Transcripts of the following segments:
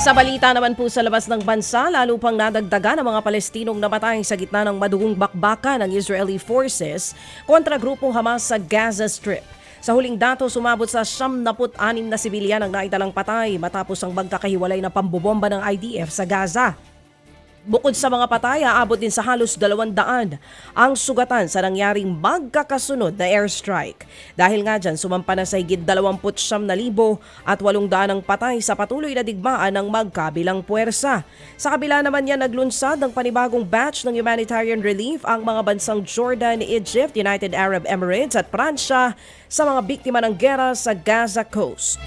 Sa balita naman po sa labas ng bansa, lalo pang nadagdagan ang mga Palestinong namatay sa gitna ng madugong bakbakan ng Israeli forces kontra grupong Hamas sa Gaza Strip. Sa huling datos, sumabot sa 76 na sibilyan ang naitalang patay matapos ang magkakahiwalay na pambobomba ng IDF sa Gaza. Bukod sa mga patay, aabot din sa halos 200 ang sugatan sa nangyaring magkakasunod na airstrike. Dahil nga dyan, sumampa na sa higit 29,000 at 800 ang patay sa patuloy na digmaan ng magkabilang puwersa. Sa kabila naman yan, naglunsad ng panibagong batch ng humanitarian relief ang mga bansang Jordan, Egypt, United Arab Emirates at Pransya sa mga biktima ng gera sa Gaza Coast.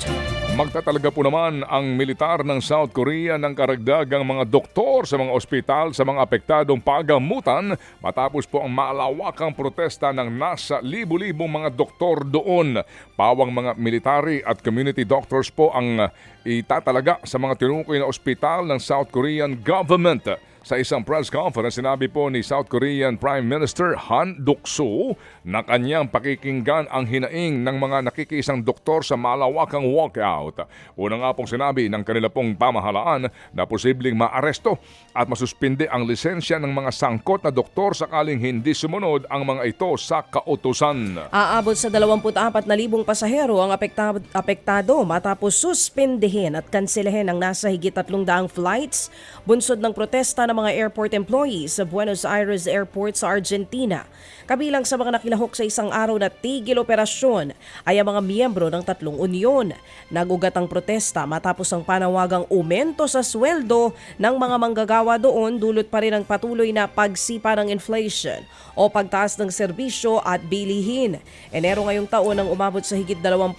Magtatalaga po naman ang militar ng South Korea ng karagdagang mga doktor sa mga ospital sa mga apektadong pagamutan matapos po ang malawakang protesta ng nasa libu-libong mga doktor doon. Pawang mga military at community doctors po ang itatalaga sa mga tinukoy na ospital ng South Korean government. Sa isang press conference, sinabi po ni South Korean Prime Minister Han Duk-soo na kanyang pakikinggan ang hinaing ng mga nakikisang doktor sa malawakang walkout. Una nga pong sinabi ng kanila pong pamahalaan na posibleng maaresto at masuspinde ang lisensya ng mga sangkot na doktor sakaling hindi sumunod ang mga ito sa kautusan. Aabot sa 24,000 pasahero ang apektado, apektado matapos suspindihin at kanselahin ang nasa higit 300 flights bunsod ng protesta ng mga airport employees sa Buenos Aires Airport sa Argentina. Kabilang sa mga nakilahok sa isang araw na tigil operasyon ay ang mga miyembro ng tatlong unyon. Nagugat ang protesta matapos ang panawagang umento sa sweldo ng mga manggagawa doon dulot pa rin ang patuloy na pagsipa ng inflation o pagtaas ng serbisyo at bilihin. Enero ngayong taon ang umabot sa higit 20%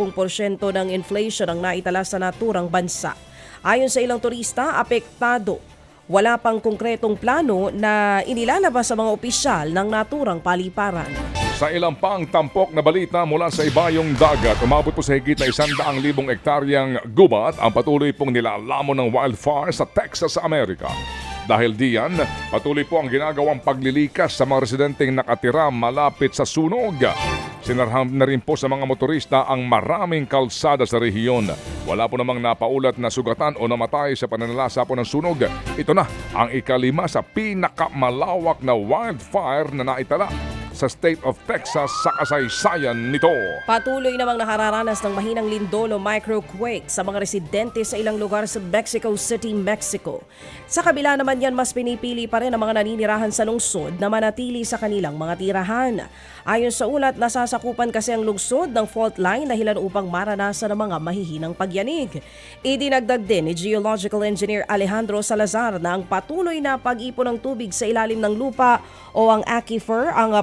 ng inflation ang naitala sa naturang bansa. Ayon sa ilang turista, apektado wala pang konkretong plano na inilalabas sa mga opisyal ng naturang paliparan. Sa ilang pang tampok na balita mula sa ibayong dagat, umabot po sa higit na isang daang libong ektaryang gubat ang patuloy pong nilalamon ng wildfire sa Texas, Amerika. Dahil diyan, patuloy po ang ginagawang paglilikas sa mga residenteng nakatira malapit sa sunog. Sinarham na rin po sa mga motorista ang maraming kalsada sa rehiyon. Wala po namang napaulat na sugatan o namatay sa pananalasa po ng sunog. Ito na ang ikalima sa pinakamalawak na wildfire na naitala sa state of Texas sa kasaysayan nito. Patuloy namang nakararanas ng mahinang lindol o microquake sa mga residente sa ilang lugar sa Mexico City, Mexico. Sa kabila naman yan, mas pinipili pa rin ang mga naninirahan sa lungsod na manatili sa kanilang mga tirahan. Ayon sa ulat, nasasakupan kasi ang lungsod ng fault line dahilan upang maranasan ng mga mahihinang pagyanig. Idinagdag din ni Geological Engineer Alejandro Salazar na ang patuloy na pag-ipon ng tubig sa ilalim ng lupa o ang aquifer ang uh,